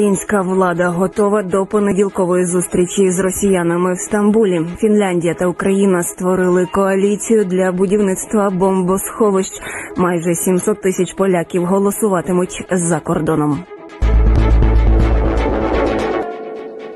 Українська влада готова до понеділкової зустрічі з росіянами в Стамбулі. Фінляндія та Україна створили коаліцію для будівництва бомбосховищ. Майже 700 тисяч поляків голосуватимуть за кордоном.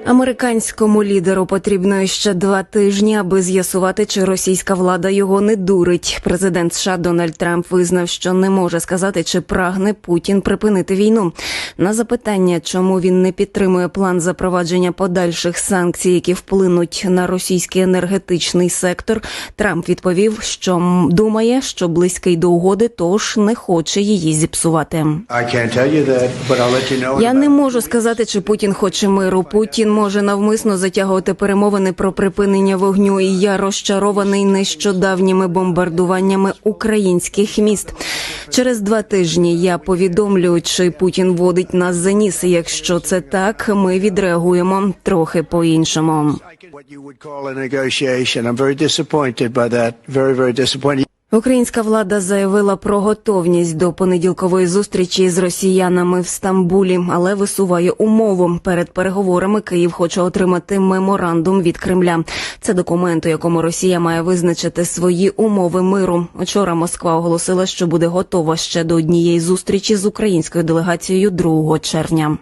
Американському лідеру потрібно ще два тижні, аби з'ясувати, чи російська влада його не дурить. Президент США Дональд Трамп визнав, що не може сказати, чи прагне Путін припинити війну. На запитання, чому він не підтримує план запровадження подальших санкцій, які вплинуть на російський енергетичний сектор, Трамп відповів, що думає, що близький до угоди, тож не хоче її зіпсувати. Я не можу сказати, чи Путін хоче миру. Путін може навмисно затягувати перемовини про припинення вогню. І я розчарований нещодавніми бомбардуваннями українських міст. Через два тижні я повідомлю, чи Путін водить нас за ніс. Якщо це так, ми відреагуємо трохи по-іншому. What Українська влада заявила про готовність до понеділкової зустрічі з росіянами в Стамбулі, але висуває умову. Перед переговорами Київ хоче отримати меморандум від Кремля. Це документ, у якому Росія має визначити свої умови миру. Вчора Москва оголосила, що буде готова ще до однієї зустрічі з українською делегацією 2 червня.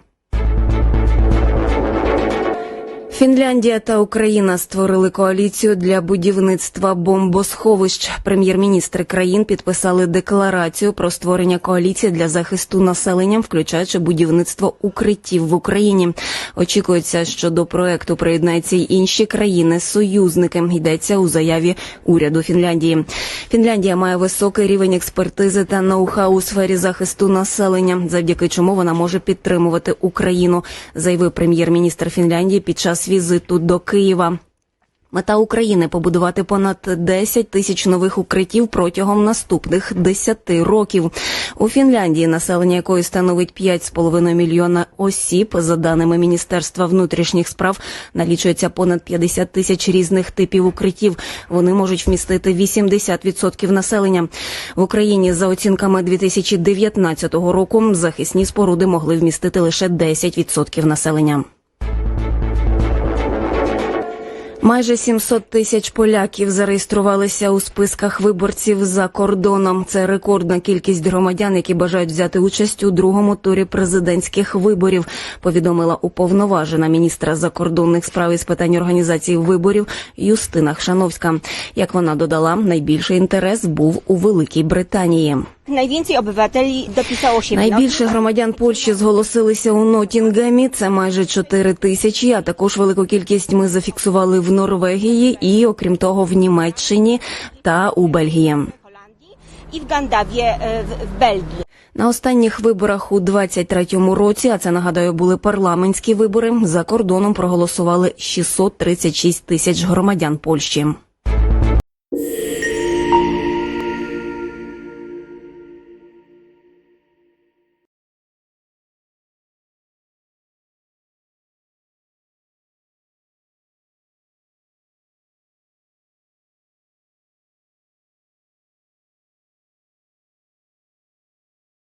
Фінляндія та Україна створили коаліцію для будівництва бомбосховищ. Прем'єр-міністри країн підписали декларацію про створення коаліції для захисту населення, включаючи будівництво укриттів в Україні. Очікується, що до проекту приєднаються й інші країни-союзники. Йдеться у заяві уряду Фінляндії. Фінляндія має високий рівень експертизи та ноу-хау у сфері захисту населення, завдяки чому вона може підтримувати Україну, заявив прем'єр-міністр Фінляндії під час візиту до Києва. Мета України побудувати понад 10 тисяч нових укриттів протягом наступних 10 років. У Фінляндії, населення якої становить 5,5 мільйона осіб, за даними Міністерства внутрішніх справ, налічується понад 50 тисяч різних типів укриттів. Вони можуть вмістити 80% населення. В Україні за оцінками 2019 року захисні споруди могли вмістити лише 10% населення. Майже 700 тисяч поляків зареєструвалися у списках виборців за кордоном. Це рекордна кількість громадян, які бажають взяти участь у другому турі президентських виборів. Повідомила уповноважена міністра закордонних справ із питань організації виборів Юстина Хшановська. Як вона додала, найбільший інтерес був у Великій Британії. Najwięcej obywateli dopisało się Найбільше громадян Польщі зголосилися у Нотінгемі. Це майже 4 тисячі. А також велику кількість ми зафіксували в Норвегії і, окрім того, в Німеччині та у Бельгії. w Gandawie e, w, w Belgii. На останніх виборах у 23-му році, а це нагадаю, були парламентські вибори. За кордоном проголосували 636 тисяч громадян Польщі.